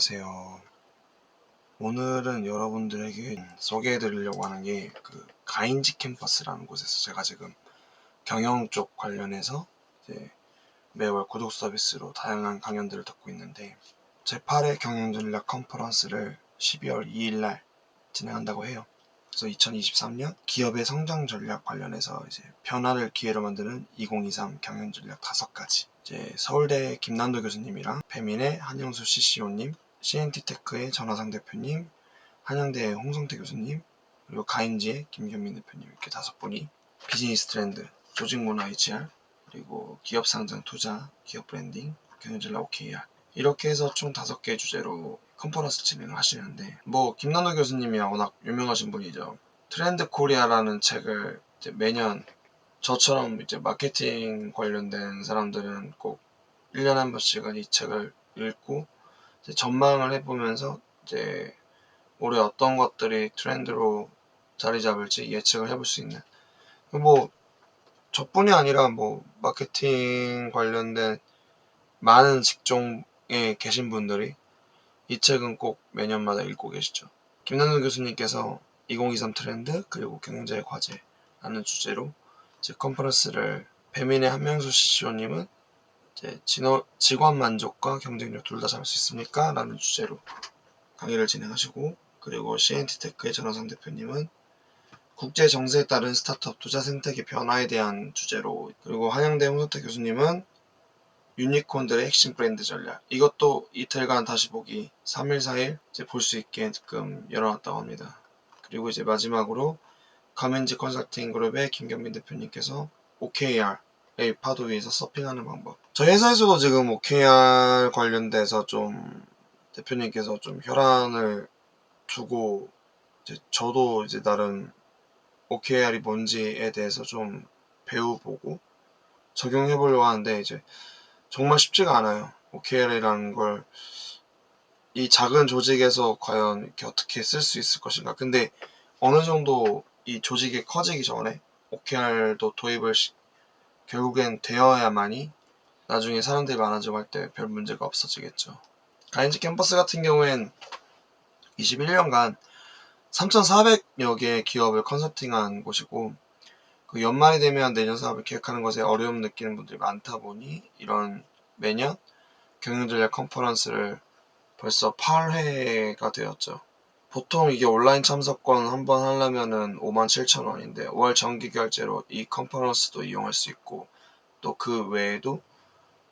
안녕하세요. 오늘은 여러분들에게 소개해 드리려고 하는 게 그 가인지 캠퍼스라는 곳에서 제가 지금 경영 쪽 관련해서 매월 구독 서비스로 다양한 강연들을 듣고 있는데 제8회 경영 전략 컨퍼런스를 12월 2일 날 진행한다고 해요. 그래서 2023년 기업의 성장 전략 관련해서 이제 변화를 기회로 만드는 2023 경영 전략 다섯 가지. 이제 서울대 김난도 교수님이랑 배민의 한영수 CCO님, CNT테크의 전화상 대표님, 한양대 홍성태 교수님, 그리고 가인지의 김경민 대표님 이렇게 다섯 분이 비즈니스 트렌드, 조직 문화 HR, 그리고 기업 상장 투자, 기업 브랜딩, 경영 전략 OKR 이렇게 해서 총 다섯 개 주제로 컨퍼런스 진행을 하시는데 뭐 김난도 교수님이 워낙 유명하신 분이죠. 트렌드 코리아라는 책을 매년 저처럼 이제 마케팅 관련된 사람들은 꼭 1년에 한 번씩은 이 책을 읽고 전망을 해보면서 이제 올해 어떤 것들이 트렌드로 자리 잡을지 예측을 해볼 수 있는 뭐 저뿐이 아니라 뭐 마케팅 관련된 많은 직종에 계신 분들이 이 책은 꼭 매년마다 읽고 계시죠. 김남준 교수님께서 2023 트렌드 그리고 경제 과제라는 주제로 이제 컨퍼런스를 배민의 한명수 CCO님은 이제 진호, 직원 만족과 경쟁력 둘 다 잡을 수 있습니까? 라는 주제로 강의를 진행하시고 그리고 CNT테크의 전화상 대표님은 국제 정세에 따른 스타트업 투자 생태계 변화에 대한 주제로 그리고 한양대 홍석태 교수님은 유니콘들의 핵심 브랜드 전략 이것도 이틀간 다시 보기 3일 4일 이제 볼 수 있게끔 열어놨다고 합니다. 그리고 이제 마지막으로 가멘지 컨설팅 그룹의 김경민 대표님께서 OKR의 파도 위에서 서핑하는 방법. 저희 회사에서도 지금 OKR 관련돼서 좀 대표님께서 좀 혈안을 두고 이제 저도 이제 나름 OKR이 뭔지에 대해서 좀 배워보고 적용해 보려고 하는데 이제 정말 쉽지가 않아요. OKR이라는 걸 이 작은 조직에서 과연 이렇게 어떻게 쓸 수 있을 것인가. 근데 어느 정도 이 조직이 커지기 전에 OKR도 도입을 시- 결국엔 되어야만이 나중에 사람들이 많아지고 할 때 별 문제가 없어지겠죠. 가인지 캠퍼스 같은 경우엔 21년간 3,400여 개의 기업을 컨설팅한 곳이고 그 연말이 되면 내년 사업을 계획하는 것에 어려움 느끼는 분들이 많다 보니 이런 매년 경영전략 컨퍼런스를 벌써 8회가 되었죠. 보통 이게 온라인 참석권 한 번 하려면은 57,000원인데 월 정기 결제로 이 컨퍼런스도 이용할 수 있고 또 그 외에도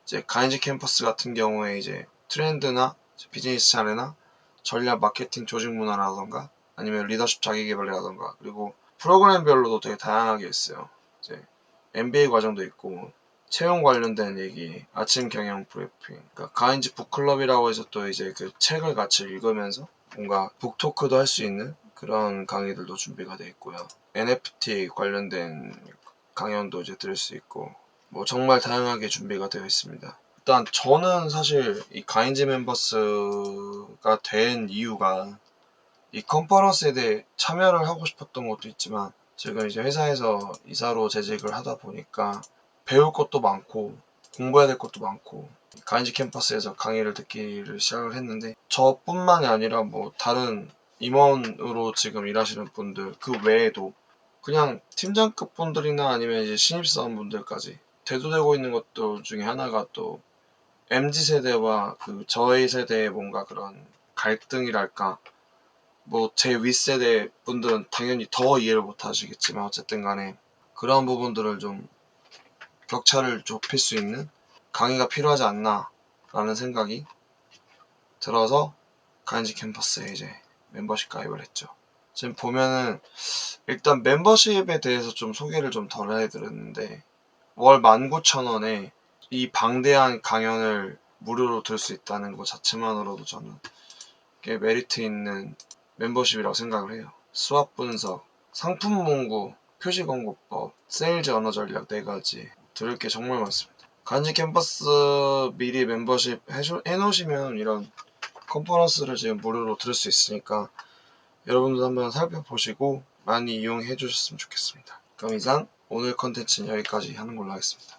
이제 가인지 캠퍼스 같은 경우에 이제 트렌드나 비즈니스 차례나 전략 마케팅 조직 문화라던가 아니면 리더십 자기 개발이라던가 그리고 프로그램별로도 되게 다양하게 있어요. 이제 MBA 과정도 있고 채용 관련된 얘기, 아침 경영 브리핑, 그러니까 가인지 북클럽이라고 해서 또 이제 그 책을 같이 읽으면서 뭔가 북토크도 할 수 있는 그런 강의들도 준비가 돼 있고요. NFT 관련된 강연도 이제 들을 수 있고 뭐 정말 다양하게 준비가 되어 있습니다. 일단 저는 사실 이 가인지 멤버스가 된 이유가 이 컨퍼런스에 대해 참여를 하고 싶었던 것도 있지만 지금 이제 회사에서 이사로 재직을 하다 보니까 배울 것도 많고 공부해야 될 것도 많고 가인지 캠퍼스에서 강의를 듣기를 시작을 했는데 저뿐만이 아니라 뭐 다른 임원으로 지금 일하시는 분들 그 외에도 그냥 팀장급 분들이나 아니면 이제 신입사원 분들까지 대두되고 있는 것들 중에 하나가 또 MZ 세대와 그 저희 세대의 뭔가 그런 갈등이랄까 뭐 제 윗세대 분들은 당연히 더 이해를 못 하시겠지만 어쨌든 간에 그런 부분들을 좀 격차를 좁힐 수 있는 강의가 필요하지 않나 라는 생각이 들어서 가인지 캠퍼스에 이제 멤버십 가입을 했죠. 지금 보면은 일단 멤버십에 대해서 좀 소개를 좀 덜 해드렸는데 월 19,000원에 이 방대한 강연을 무료로 들을 수 있다는 것 자체만으로도 저는 꽤 메리트 있는 멤버십이라고 생각을 해요. 수학 분석, 상품 문구, 표시 광고법, 세일즈 언어 전략 네 가지 들을 게 정말 많습니다. 간지 캠퍼스 미리 멤버십 해놓으시면 이런 컨퍼런스를 지금 무료로 들을 수 있으니까 여러분들 한번 살펴보시고 많이 이용해 주셨으면 좋겠습니다. 그럼 이상 오늘 컨텐츠는 여기까지 하는 걸로 하겠습니다.